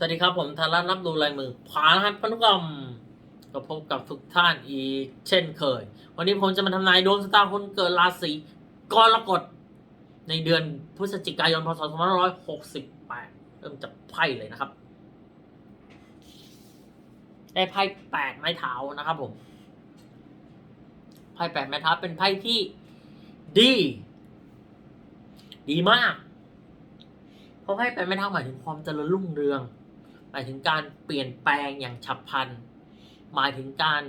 สวัสดีครับผมธารัตน์รับดูลายมือผานหัสพันธุกรรมก็พบกับทุกท่านอีกเช่นเคย วันนี้ผมจะมาทำนายดวงชะตาคนเกิดราศีกรกฎในเดือนพฤศจิกายนพศ2568 เริ่มจากไพ่เลยนะครับ ได้ไพ่แปดไม้เท้านะครับผม ไพ่แปดไม้เท้าเป็นไพ่ที่ดี ดีมาก เพราะไพ่แปดไม้เท้าหมายถึงความเจริญรุ่งเรือง หมายถึงการเปลี่ยนแปลงอย่างฉับพลัน หมายถึงการ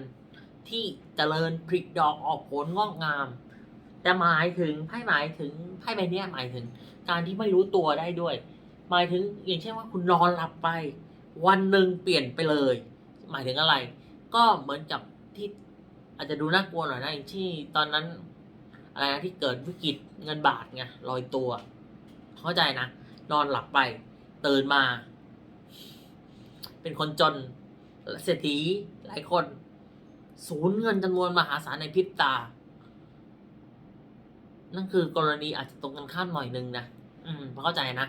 ที่เจริญผลิดอกออกผลงอกงาม แต่หมายถึงไพ่หมายถึงไพ่ใบนี้หมายถึงการที่ไม่รู้ตัวได้ด้วย หมายถึงอย่างเช่นว่าคุณนอนหลับไป วันหนึ่งเปลี่ยนไปเลย หมายถึงอะไร ก็เหมือนกับที่อาจจะดูน่ากลัวหน่อยนะอย่างที่ตอนนั้นอะไรนะที่เกิดวิกฤตเงินบาทไงลอยตัว เข้าใจนะ นอนหลับไปตื่นมา เป็นคนจนเศรษฐีหลายคน สูญเงินจำนวนมหาศาลในพริบตา นั่นคือกรณีอาจจะตรงกันข้ามหน่อยหนึ่งนะ อืมพอเข้าใจนะ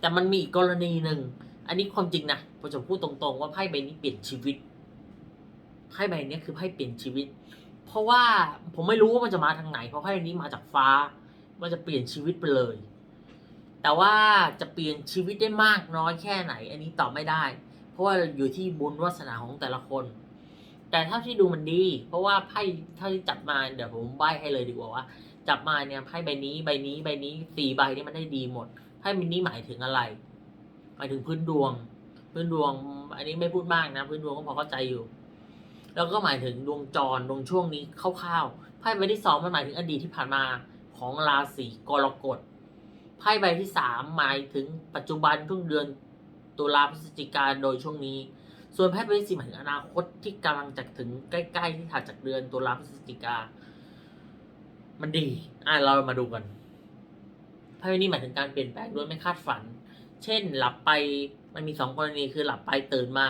แต่มันมีอีกกรณีหนึ่ง อันนี้ความจริงนะผมจะพูดตรงๆ ว่าไพ่ใบนี้เปลี่ยนชีวิต ไพ่ใบนี้คือไพ่เปลี่ยนชีวิต เพราะว่าผมไม่รู้ว่ามันจะมาทางไหน เพราะไพ่ใบนี้มาจากฟ้า มันจะเปลี่ยนชีวิตไปเลย แต่ว่าจะเปลี่ยนชีวิตได้มากน้อยแค่ไหน อันนี้ตอบไม่ได้ เพราะว่าอยู่ที่บุญวาสนาของแต่ละคน แต่เท่าที่ดูมันดี เพราะว่าไพ่เท่าที่จับมาเดี๋ยวผมใบให้เลยดีกว่าว่า จับมาเนี่ยไพ่ใบนี้ใบนี้ใบนี้สี่ใบนี่มันได้ดีหมดไพ่ใบนี้หมายถึงอะไรหมายถึงพื้นดวง พื้นดวง อันนี้ไม่พูดมากนะ พื้นดวงก็พอเข้าใจอยู่ แล้วก็หมายถึงดวงจรดวงช่วงนี้คร่าวๆไพ่ใบที่สองมันหมายถึงอดีตที่ผ่านมาของราศีกรกฎไพ่ใบที่สามหมายถึงปัจจุบันช่วงเดือน ตุลาพฤศจิกาโดยช่วงนี้ ส่วนไพ่ใบที่สี่หมายถึงอนาคตที่กำลังจะถึงใกล้ๆที่ถัดจากเดือนตุลาพฤศจิกา มันดี อะเรามาดูกันไพ่ใบนี้หมายถึงการเปลี่ยนแปลงโดยไม่คาดฝัน เช่น หลับไปมันมีสองกรณีคือหลับไปตื่นมา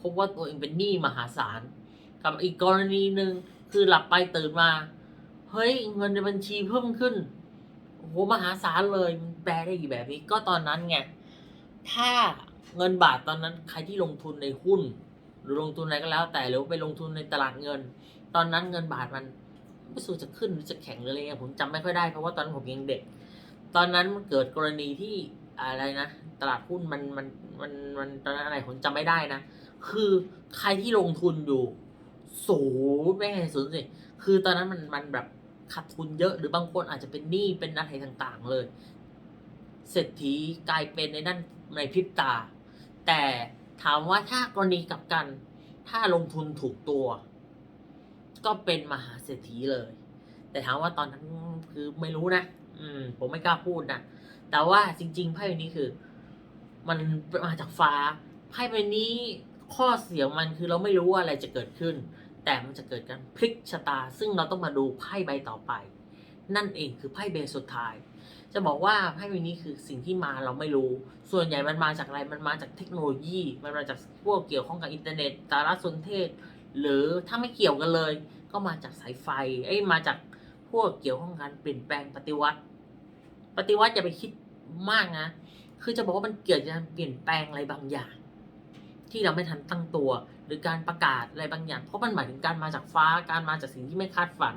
พบว่าตัวเองเป็นหนี้มหาศาลกับอีกกรณีหนึ่งคือหลับไปตื่นมา เฮ้ยเงินในบัญชีเพิ่มขึ้นโอ้โหมหาศาลเลยแปลได้อีกแบบนี้ก็ตอนนั้นไงถ้า เงินบาทตอนนั้นใครที่ลงทุนในหุ้น หรือลงทุนอะไรก็แล้ว แต่หรือว่าไปลงทุนในตลาดเงิน ตอนนั้นเงินบาทมันไม่สู้จะขึ้นหรือจะแข็งหรืออะไรเงี้ยผมจำไม่ค่อยได้เพราะว่าตอนนั้นผมยังเด็ก ตอนนั้นมันเกิดกรณีที่อะไรนะตลาดหุ้นมันมันมันมันตอนนั้นอะไรผมจำไม่ได้นะ คือใครที่ลงทุนอยู่ศูนย์ไม่ใช่ศูนย์สิคือตอนนั้นมันมันแบบขาดทุนเยอะหรือบางคนอาจจะเป็นหนี้เป็นอะไรต่างๆเลย เศรษฐีกลายเป็นในด้านในพริบตา แต่ถามว่าถ้ากรณีกับกัน ถ้าลงทุนถูกตัว ก็เป็นมหาเศรษฐีเลย แต่ถามว่าตอนนั้นคือไม่รู้นะอืม ผมไม่กล้าพูดนะแต่ว่าจริง ๆ ไพ่ใบนี้คือ มันมาจากฟ้าไพ่ใบนี้ข้อเสียของมันคือเราไม่รู้ว่าอะไรจะเกิดขึ้น แต่มันจะเกิดการพลิกชะตา ซึ่งเราต้องมาดูไพ่ใบต่อไป นั่นเองคือไพ่ใบสุดท้าย จะบอกว่าไพ่ใบนี้คือสิ่งที่มาเราไม่รู้ ส่วนใหญ่มันมาจากอะไร มันมาจากเทคโนโลยี มันมาจากพวกเกี่ยวข้องกับอินเทอร์เน็ตสารสนเทศ หรือถ้าไม่เกี่ยวกันเลย ก็มาจากสายไฟ เอ้ยมาจากพวกเกี่ยวข้องกับการเปลี่ยนแปลงปฏิวัติ ปฏิวัติอย่าไปคิดมากนะ คือจะบอกว่ามันเกิดจากการเปลี่ยนแปลงอะไรบางอย่าง ที่เราไม่ทันตั้งตัว หรือการประกาศอะไรบางอย่าง เพราะมันหมายถึงการมาจากฟ้า การมาจากสิ่งที่ไม่คาดฝัน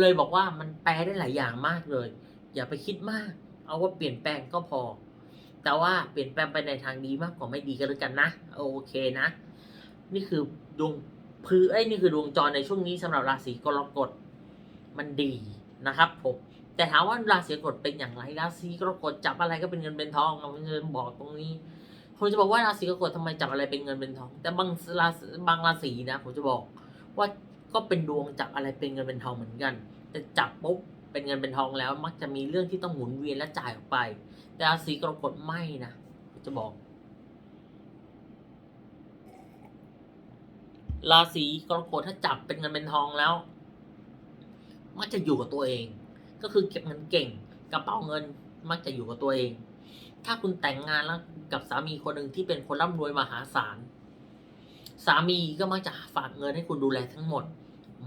เลยบอกว่ามันแปลได้หลายอย่างมากเลย อย่าไปคิดมาก เอาว่าเปลี่ยนแปลงก็พอ แต่ว่าเปลี่ยนแปลงไปในทางดีมากกว่าไม่ดีก็แล้วกันนะ โอเคนะ นี่คือดวงพื้ไอ้นี่คือดวงจรในช่วงนี้สำหรับราศีกรกฎมันดีนะครับผมแต่ถามว่าราศีกรกฎเป็นอย่างไรราศีกรกฎจับอะไรก็เป็นเงินเป็นทองผมจะบอกตรงนี้ผมจะบอกว่าราศีกรกฎทำไมจับอะไรเป็นเงินเป็นทอง แต่บางราศีบางราศีนะผมจะบอกว่าก็เป็นดวงจับอะไรเป็นเงินเป็นทองเหมือนกัน แต่จับปุ๊บ เป็นเงินเป็นทองแล้ว มักจะมีเรื่องที่ต้องหมุนเวียนและจ่ายออกไป แต่ราศีกรกฎไม่นะจะบอก ราศีกรกฎถ้าจับเป็นเงินเป็นทองแล้ว มักจะอยู่กับตัวเอง ก็คือเก็บเงินเก่ง กระเป๋าเงินมักจะอยู่กับตัวเอง ถ้าคุณแต่งงานแล้วกับสามีคนหนึ่งที่เป็นคนร่ำรวยมหาศาลสามีก็มักจะฝากเงินให้คุณดูแลทั้งหมด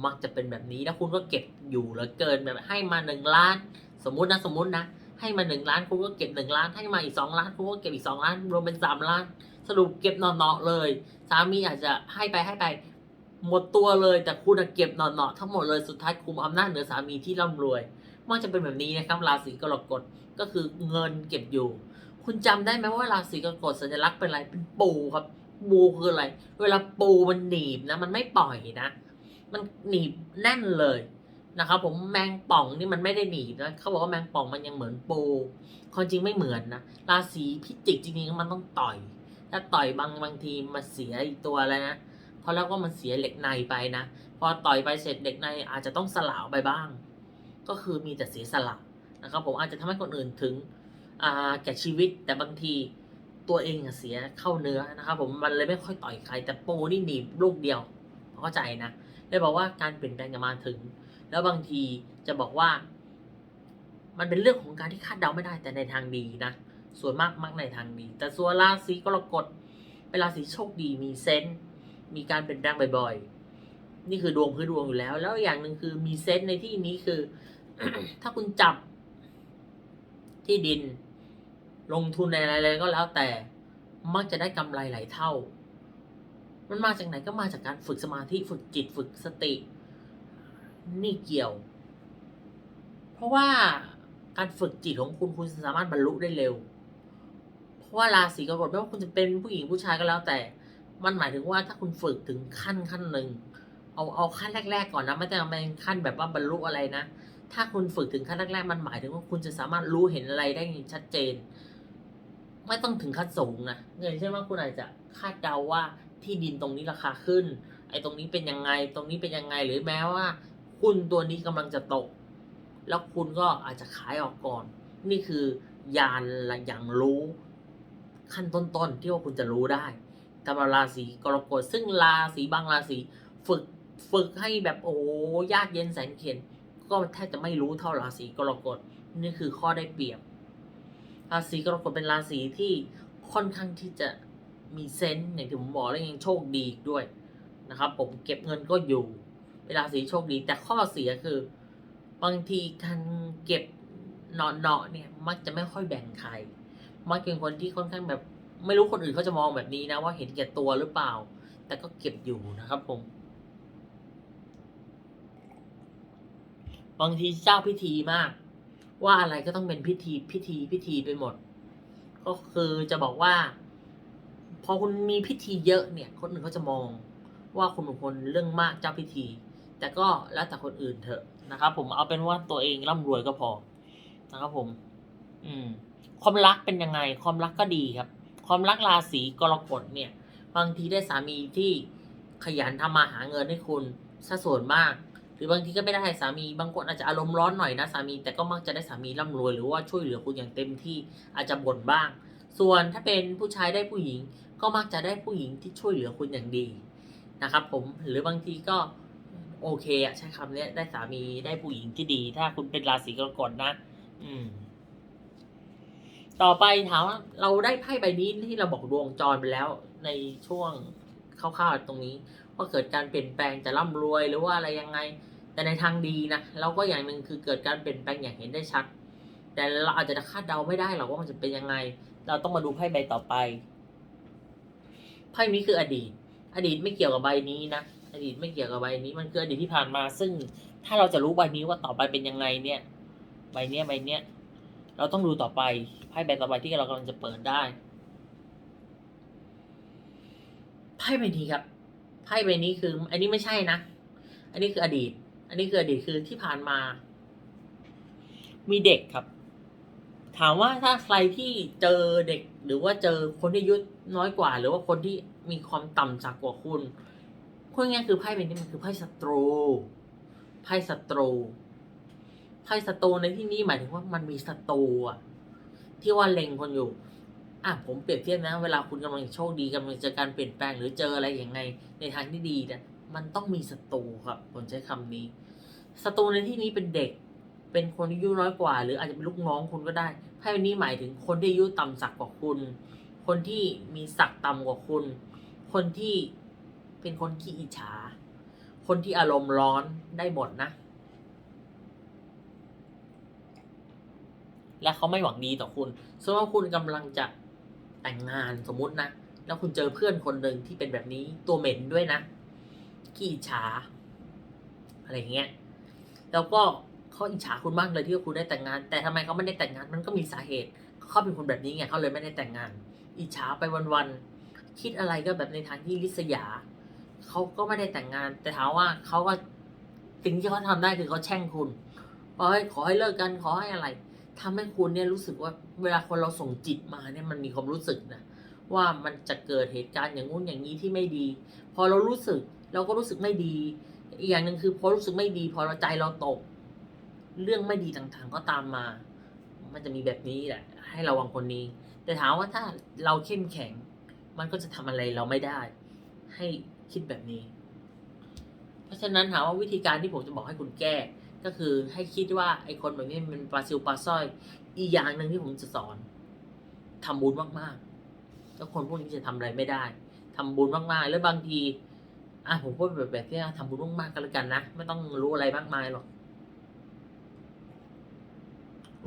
มักจะเป็นแบบนี้แล้วคุณก็เก็บอยู่เหลือเกินแบบให้มาหนึ่งล้าน สมมุตินะสมมุตินะ ให้มาหนึ่งล้านคุณก็เก็บหนึ่งล้าน ให้มาอีกสองล้านคุณก็เก็บอีกสองล้าน รวมเป็นสามล้าน สรุปเก็บหนอๆเลย สามีอาจจะให้ไปให้ไปหมดตัวเลยแต่คุณเก็บหนอๆทั้งหมดเลยสุดท้ายคุมอำนาจเหนือสามีที่ร่ำรวยมักจะเป็นแบบนี้นะครับราศีกรกฎก็คือเงินเก็บอยู่ คุณจำได้ไหมว่าราศีกรกฎสัญลักษณ์เป็นอะไรเป็นปูครับปูคืออะไร เวลาปูมันหนีบนะ มันไม่ปล่อยนะ มันหนีบแน่นเลยนะครับผมแมงป่องนี่มันไม่ได้หนีบนะเขาบอกว่าแมงป่องมันยังเหมือนปูความจริงไม่เหมือนนะราศีพิจิกจริงๆมันต้องต่อย ถ้าต่อยบางบางทีมันเสียอีกตัวแล้วนะเพราะแล้วก็มันเสียเหล็กในไปนะพอต่อยไปเสร็จเหล็กในอาจจะต้องสลาวไปบ้าง ก็คือมีแต่เสียสละนะครับผมอาจจะทำให้คนอื่นถึงแก่ชีวิตแต่บางทีตัวเองเสียเข้าเนื้อนะครับผมมันเลยไม่ค่อยต่อยใคร แต่ปูนี่หนีบลูกเดียวเข้าใจนะ เลยบอกว่าการเปลี่ยนแปลงจะมาถึง แล้วบางทีจะบอกว่า มันเป็นเรื่องของการที่คาดเดาไม่ได้แต่ในทางดีนะส่วนมากมักในทางดี แต่ส่วนราศีกรกฎเป็นราศีโชคดีมีเซนต์มีการเปลี่ยนแปลงบ่อย ๆ นี่คือดวงพื้นดวงอยู่แล้ว แล้วอย่างหนึ่งคือมีเซนต์ในที่นี้คือ ถ้าคุณจับที่ดิน ลงทุนในอะไรก็แล้วแต่มักจะได้กำไรหลายเท่า มันมาจากไหนก็มาจากการฝึกสมาธิฝึกจิตฝึกสติ นี่เกี่ยว เพราะว่าการฝึกจิตของคุณคุณสามารถบรรลุได้เร็ว เพราะว่าราศีกรกฎไม่ว่าคุณจะเป็นผู้หญิงผู้ชายก็แล้วแต่ มันหมายถึงว่าถ้าคุณฝึกถึงขั้นขั้นหนึ่งเอาเอาขั้นแรก ๆ ก่อนนะไม่ต้องเป็นขั้นแบบว่าบรรลุอะไรนะ ถ้าคุณฝึกถึงขั้นแรกๆมันหมายถึงว่าคุณจะสามารถรู้เห็นอะไรได้ชัดเจน ไม่ต้องถึงขั้นสูงนะเงินใช่ไหมคุณอาจจะคาดเดาว่า ที่ดินตรงนี้ราคาขึ้น ไอ้ตรงนี้เป็นยังไง ตรงนี้เป็นยังไง หรือแม้ว่าหุ้นตัวนี้กำลังจะตก แล้วคุณก็อาจจะขายออกก่อน นี่คือยานละอย่างรู้ขั้นต้นๆ ที่ว่าคุณจะรู้ได้ตามราศีกรกฎซึ่งราศีบางราศีฝึกฝึกให้แบบโอ้ยากเย็นแสนเข็ญก็แทบจะไม่รู้เท่าราศีกรกฎนี่คือข้อได้เปรียบ ราศีกรกฎเป็นราศีที่ค่อนข้างที่จะ มีเซนส์อย่างที่ผมบอกแล้วยังโชคดีอีกด้วยนะครับ ผมเก็บเงินก็อยู่เป็นราศีโชคดี แต่ข้อเสียคือ บางทีการเก็บเนาะๆเนี่ย มักจะไม่ค่อยแบ่งใคร มักเป็นคนที่ค่อนข้างแบบ ไม่รู้คนอื่นเขาจะมองแบบนี้นะ ว่าเห็นแก่ตัวหรือเปล่า แต่ก็เก็บอยู่นะครับผมบางทีเจ้าพิธีมาก ว่าอะไรก็ต้องเป็นพิธีพิธีพิธีไปหมด ก็คือจะบอกว่า พอคุณมีพิธีเยอะเนี่ย คนอื่นเขาจะมองว่าคุณเป็นคนเรื่องมากเจ้าพิธี แต่ก็แล้วแต่คนอื่นเถอะนะครับ ผมเอาเป็นว่าตัวเองร่ำรวยก็พอนะครับผม อืม ความรักเป็นยังไง ความรักก็ดีครับ ความรักราศีกรกฎเนี่ย บางทีได้สามีที่ขยันทำมาหาเงินให้คุณซะส่วนมาก หรือบางทีก็ไม่ได้สามีบางคนอาจจะอารมณ์ร้อนหน่อยนะสามี แต่ก็มักจะได้สามีร่ำรวยหรือว่าช่วยเหลือคุณอย่างเต็มที่อาจจะบ่นบ้าง ส่วนถ้าเป็นผู้ชายได้ผู้หญิง ก็มักจะได้ผู้หญิงที่ช่วยเหลือคุณอย่างดีนะครับผมหรือบางทีก็โอเคอะใช้คำเนี้ยได้สามีได้ผู้หญิงที่ดี ถ้าคุณเป็นราศีกรกฎนะ อืม ต่อไปถามว่าเราได้ไพ่ใบนี้ที่เราบอกดวงจรไปแล้ว ในช่วงคร่าวๆตรงนี้ว่าเกิดการเปลี่ยนแปลงจะร่ำรวยหรือว่าอะไรยังไง แต่ในทางดีนะเราก็อย่างหนึ่งคือเกิดการเปลี่ยนแปลงอย่างเห็นได้ชัด แต่เราอาจจะคาดเดาไม่ได้หรอกว่ามันจะเป็นยังไง เราต้องมาดูไพ่ใบต่อไป ไพ่นี้คืออดีต อดีตไม่เกี่ยวกับใบนี้นะ อดีตไม่เกี่ยวกับใบนี้ มันคืออดีตที่ผ่านมา ซึ่งถ้าเราจะรู้ใบนี้ว่าต่อไปเป็นยังไงเนี่ย ใบเนี้ยใบเนี้ย เราต้องดูต่อไป ไพ่ใบต่อไปที่เรากำลังจะเปิดได้ ไพ่ใบนี้ครับ ไพ่ใบนี้คือ อันนี้ไม่ใช่นะ อันนี้คืออดีต อันนี้คืออดีตคือที่ผ่านมา มีเด็กครับ ถามว่าถ้าใครที่เจอเด็กหรือว่าเจอคนที่อายุน้อยกว่า หรือว่าคนที่มีความต่ำจากกว่าคุณพูดง่ายคือไพ่ใบนี้มันคือไพ่ศัตรูไพ่ศัตรูไพ่ศัตรูในที่นี้หมายถึงว่ามันมีศัตรูอะที่ว่าเล็งคนอยู่อะผมเปรียบเทียบนะ เวลาคุณกำลังโชคดีกำลังเจอการเปลี่ยนแปลงหรือเจออะไรอย่างไงในทางที่ดีเนี่ยมันต้องมีศัตรูครับผมใช้คำนี้ศัตรูในที่นี้เป็นเด็ก เป็นคนที่อายุน้อยกว่า หรืออาจจะเป็นลูกน้องคุณก็ได้ไพ่ใบนี้หมายถึงคนที่อายุต่ำสักกว่าคุณ คนที่มีศักดิ์ต่ำกว่าคุณ คนที่เป็นคนขี้อิจฉา คนที่อารมณ์ร้อนได้หมดนะ และเขาไม่หวังดีต่อคุณสมมติว่าคุณกำลังจะแต่งงานสมมุตินะ แล้วคุณเจอเพื่อนคนหนึ่งที่เป็นแบบนี้ตัวเหม็นด้วยนะขี้อิจฉา อะไรอย่างเงี้ย แล้วก็ เขาอิจฉาคุณมากเลยที่ว่าคุณได้แต่งงาน แต่ทำไมเขาไม่ได้แต่งงานมันก็มีสาเหตุเขาเป็นคนแบบนี้ไงเขาเลยไม่ได้แต่งงาน อิจฉาไปวันๆคิดอะไรก็แบบในทางที่ริษยาเขาก็ไม่ได้แต่งงาน แต่ถามว่าเขาก็สิ่งที่เขาทำได้คือเขาแช่งคุณขอให้ขอให้เลิกกันขอให้อะไรทำให้คุณเนี่ยรู้สึกว่าเวลาคนเราส่งจิตมาเนี่ยมันมีความรู้สึกนะว่ามันจะเกิดเหตุการณ์อย่างงู้นอย่างนี้ที่ไม่ดี พอเรารู้สึกเราก็รู้สึกไม่ดี อีกอย่างหนึ่งคือพอรู้สึกไม่ดี พอเราใจเราตก เรื่องไม่ดีต่างๆ ก็ตามมา มันจะมีแบบนี้แหละ ให้ระวังคนนี้ แต่ถามว่าถ้าเราเข้มแข็ง มันก็จะทำอะไรเราไม่ได้ ให้คิดแบบนี้ เพราะฉะนั้นถามว่าวิธีการที่ผมจะบอกให้คุณแก้ ก็คือให้คิดว่าไอ้คนแบบนี้มันปลาซิวปลาสร้อย อีกอย่างหนึ่งที่ผมจะสอนทำบุญมากๆ แล้วคนพวกนี้จะทำอะไรไม่ได้ทำบุญมากๆ แล้วบางทีอะผมพูดแบบแบบที่ทำบุญมากๆกันแล้วกันนะ ไม่ต้องรู้อะไรมากมายหรอก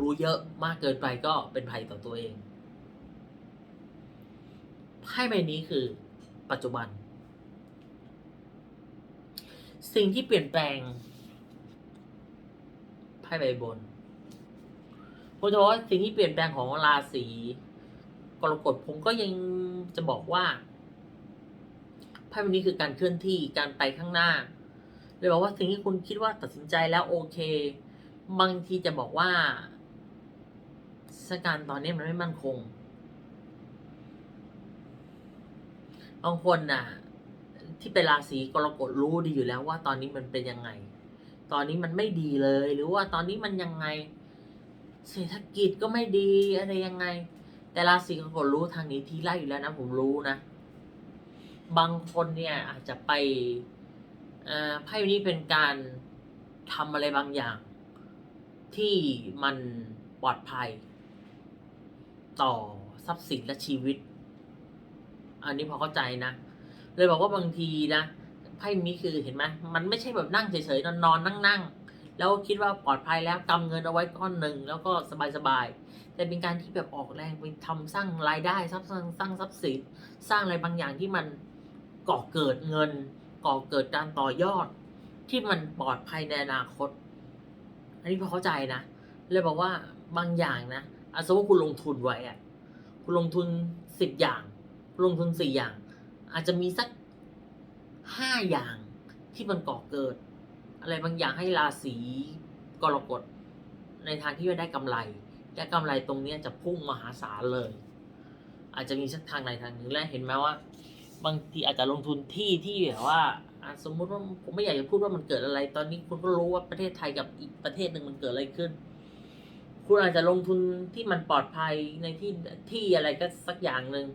รู้เยอะมากเกินไปก็เป็นภัยต่อตัวเองไพ่ใบนี้คือปัจจุบัน สิ่งที่เปลี่ยนแปลงไพ่ใบบนผมจะบอกว่าสิ่งที่เปลี่ยนแปลงของราศีกรกฎผมก็ยังจะบอกว่าไพ่ใบนี้คือการเคลื่อนที่การไปข้างหน้าเลยบอกว่าสิ่งที่คุณคิดว่าตัดสินใจแล้วโอเค บางทีจะบอกว่า สถานการณ์ตอนนี้มันไม่มั่นคงบางคนน่ะ ที่เป็นราศีกรกฎรู้ดีอยู่แล้วว่าตอนนี้มันเป็นยังไง ตอนนี้มันไม่ดีเลย หรือว่าตอนนี้มันยังไง เศรษฐกิจก็ไม่ดีอะไรยังไง แต่ราศีกรกฎรู้ทางนี้ทีไล่อยู่แล้วนะผมรู้นะ บางคนเนี่ยอาจจะไปอ่าไพ่นี้เป็นการทำอะไรบางอย่าง ที่มันปลอดภัย ต่อทรัพย์สินและชีวิต อันนี้พอเข้าใจนะ เลยบอกว่าบางทีนะไพ่นี้คือเห็นไหมมันไม่ใช่แบบนั่งเฉยๆนอนนอนนั่งนั่งแล้วคิดว่าปลอดภัยแล้วกำเงินเอาไว้ก้อนหนึ่งแล้วก็สบายๆแต่เป็นการที่แบบออกแรงไปทำสร้างรายได้สร้างสร้างทรัพย์สินสร้างอะไรบางอย่างที่มันก่อเกิดเงิน ก่อเกิดการต่อยอด ที่มันปลอดภัยในอนาคต อันนี้พอเข้าใจนะเลยบอกว่าบางอย่างนะ อะสมมติคุณลงทุนไว้อะคุณลงทุนสิบอย่าง คุณลงทุนสี่อย่าง อาจจะมีสักห้าอย่างที่มันก่อเกิด อะไรบางอย่างให้ราศีกรกฎในทางที่จะได้กำไรและกำไรตรงเนี้จะพุ่งมหาศาลเลย อาจจะมีสักทางใดทางหนึ่งและเห็นไหมว่า บางทีอาจจะลงทุนที่ที่แบบว่าสมมุติว่าผมไม่อยากจะพูดว่ามันเกิดอะไร ตอนนี้คุณก็รู้ว่าประเทศไทยกับอีกประเทศหนึ่งมันเกิดอะไรขึ้น คุณอาจจะลงทุนที่มันปลอดภัยในที่ที่อะไรก็สักอย่างหนึ่ง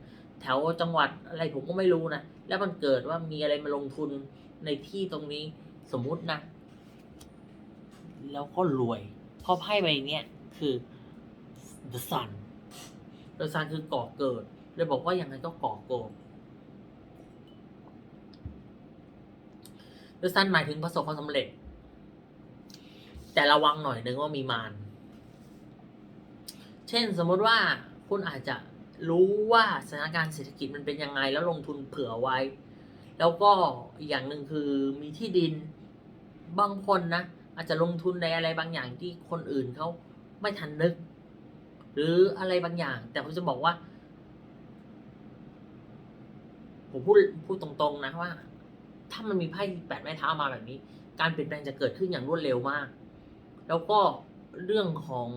แถวจังหวัดอะไรผมก็ไม่รู้นะ แล้วมันเกิดว่ามีอะไรมาลงทุนในที่ตรงนี้สมมุตินะ แล้วก็รวย เพราะไพ่ใบเนี้ยคือ the sun the sun คือก่อเกิด เลยบอกว่ายังไงก็ก่อเกิด the sun หมายถึงประสบความสำเร็จ แต่ระวังหน่อยนึงว่ามีมาร เช่นสมมติว่าคุณอาจจะรู้ว่าสถานการณ์เศรษฐกิจมันเป็นยังไงแล้วลงทุนเผื่อไว้ แล้วก็อีกอย่างหนึ่งคือมีที่ดินบางคนนะอาจจะลงทุนในอะไรบางอย่างที่คนอื่นเขาไม่ทันนึก หรืออะไรบางอย่าง แต่ผมจะบอกว่า ผมพูดพูดตรงๆนะว่า ถ้ามันมีไพ่แปดไม้เท้ามาแบบนี้ การเปลี่ยนแปลงจะเกิดขึ้นอย่างรวดเร็วมาก แล้วก็เรื่องของ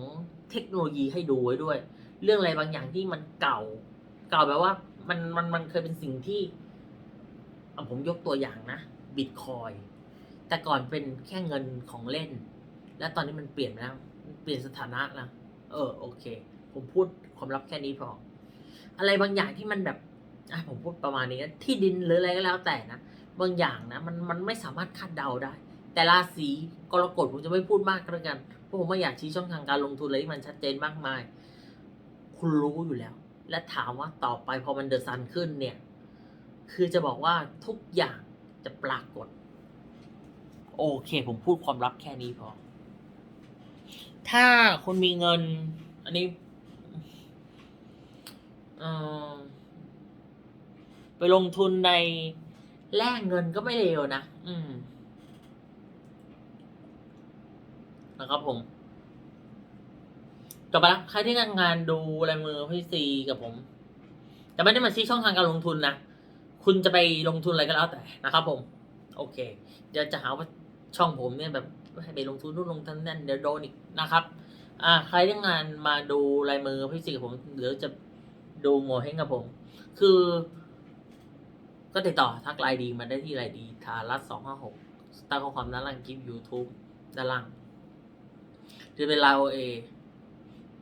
เทคโนโลยีให้ดูไว้ด้วย เรื่องอะไรบางอย่างที่มันเก่า เก่าแบบว่า มันมันมันเคยเป็นสิ่งที่ผมยกตัวอย่างนะบิตคอยแต่ก่อนเป็นแค่เงินของเล่น แล้วตอนนี้มันเปลี่ยนแล้ว เปลี่ยนสถานะแล้วเออโอเค ผมพูดความลับแค่นี้พอ อะไรบางอย่างที่มันแบบอะผมพูดประมาณนี้นะที่ดินหรืออะไรก็แล้วแต่นะบางอย่างนะมันมันไม่สามารถคาดเดาได้ แต่ราศีกรกฎผมจะไม่พูดมากก็แล้วกัน ราะผมไม่อยากชี้ช่องทางการลงทุนอะไรที่มันชัดเจนมากมาย คุณรู้อยู่แล้ว และถามว่าต่อไปพอมันเดอะซันขึ้นเนี่ย คือจะบอกว่าทุกอย่างจะปรากฏ โอเค ผมพูดความลับแค่นี้พอ ถ้าคุณมีเงิน อันนี้เออไปลงทุนในแลกเงินก็ไม่เลวนะ อืม นะครับผมจบไปแล้วใครที่งานงานดูลายมือพี่ซีกับผมแต่ไม่ได้มาชี้ช่องทางการลงทุนนะ คุณจะไปลงทุนอะไรก็แล้วแต่นะครับผม โอเคเดี๋ยวจะหาว่าช่องผมเนี่ยแบบให้ไปลงทุนนู่นลงทุนนั่นเดี๋ยวโดนอีกนะครับ อ่า ใครที่งานมาดูลายมือพี่ซีกับผมเดี๋ยวจะดูโงเฮงกับผม คือ ก็ติดต่อทักไลน์ดีมาได้ที่ไลน์ดีทารัสสองห้าหกตั้งข้อความด้านล่างคลิป YouTube ด้านล่าง หรือเป็นไลน์โอเอ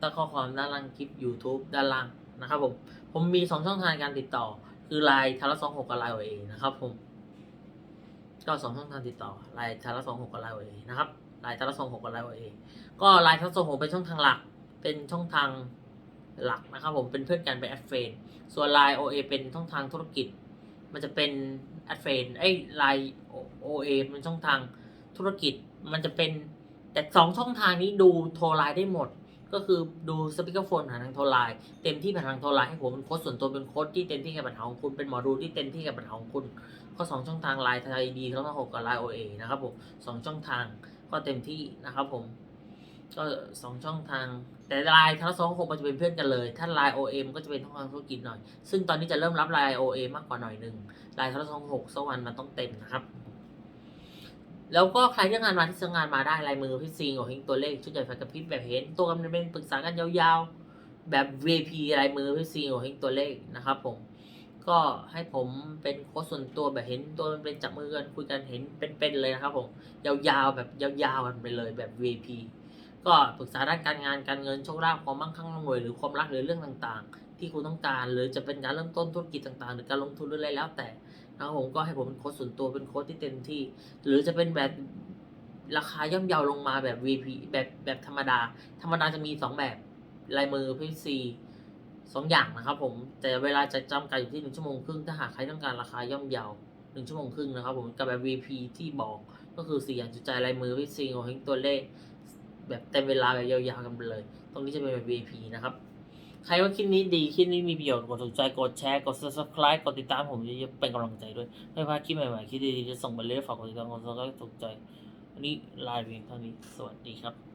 ตั้งข้อความด้านล่างคลิป YouTube ด้านล่างนะครับผม ผมมีสองช่องทางการติดต่อ คือไลน์ทารัสสองหกกับไลน์โอเอนะครับผม ก็สองช่องทางติดต่อไลน์ทารัสสองหกกับไลน์โอเอนะครับไลน์ทารัสสองหกกับไลน์โอเอก็ไลน์ทารัสสองหกเป็นช่องทางหลัก เป็นช่องทางหลักนะครับผมเป็นเพื่อนกันเป็นแอดเฟนส่วนไลน์โอเอเป็นช่องทางธุรกิจ มันจะเป็นแอดเฟนไอ้ไลน์โอเอเป็นช่องทางธุรกิจมันจะเป็น แต่สองช่องทางนี้ดูโทรไลน์ได้หมด ก็คือดูสปีกเกอร์โฟนผ่านทางโทรไลน์เต็มที่ผ่านทางโทรไลน์ให้ผมเป็นโค้ชส่วนตัวเป็นโค้ชที่เต็มที่กับปัญหาของคุณเป็นหมอดูที่เต็มที่กับปัญหาของคุณ ก็สองช่องทางไลน์ไทยดีทั้งหกกับไลน์โอเอนะครับผมสองช่องทางก็เต็มที่นะครับผมก็สองช่องทาง แต่ไลน์ทั้งสองหกมันจะเป็นเพื่อนกันเลย ถ้าไลน์โอเอมก็จะเป็นช่องทางธุรกิจหน่อย ซึ่งตอนนี้จะเริ่มรับไลน์โอเอมากกว่าหน่อยหนึ่งไลน์ทั้งสองหกสักวันมันต้องเต็มนะครับ แล้วก็ใครที่งานมาที่ซื้องานมาได้ลายมือพี่ซีของเฮงตัวเลขชุดใหญ่ไฟกระพริบแบบเห็นตัวกันเป็นปรึกษากันยาวๆ แบบ VP ลายมือพี่ซีของเฮงตัวเลขนะครับผมก็ให้ผมเป็นโค้ชส่วนตัวแบบเห็นตัวเป็นจับมือกันคุยกันเห็นเป็นๆเลยนะครับผมยาวๆแบบยาวๆกันไปเลยแบบ VP ก็ปรึกษาด้านการงานการเงินโชคลาภความมั่งคั่งร่ำรวยหรือความรักหรือเรื่องต่างๆ ที่คุณต้องการ หรือจะเป็นการเริ่มต้นธุรกิจต่างๆ หรือการลงทุนหรืออะไรแล้วแต่ นะครับผมก็ให้ผมเป็นโค้ชส่วนตัวเป็นโค้ชที่เต็มที่ หรือจะเป็นแบบราคาย่อมเยาลงมาแบบ VP แบบแบบธรรมดา ธรรมดาจะมีสองแบบลายมือพีซีสองอย่างนะครับผมแต่เวลาจะจำกัดอยู่ที่หนึ่งชั่วโมงครึ่งถ้าหากใครต้องการราคาย่อมเยาหนึ่งชั่วโมงครึ่งนะครับผมกับแบบ VP ที่บอกก็คือสี่อย่างจุดใจลายมือพีซีของตัวเลข แบบเต็มเวลาแบบยาวๆกันไปเลย ตรงนี้จะเป็นแบบ V P นะครับ ใครว่าคลิปนี้ดีคลิปนี้มีประโยชน์กดสนใจกดแชร์กด subscribe กดติดตามผมเยอะๆเป็นกำลังใจด้วยไม่พลาดคลิปใหม่ๆคลิปดีๆจะส่งไปเรื่อยๆฝากกดติดตามกด subscribe ถูกใจวันนี้ลาไปเพียงเท่านี้สวัสดีครับ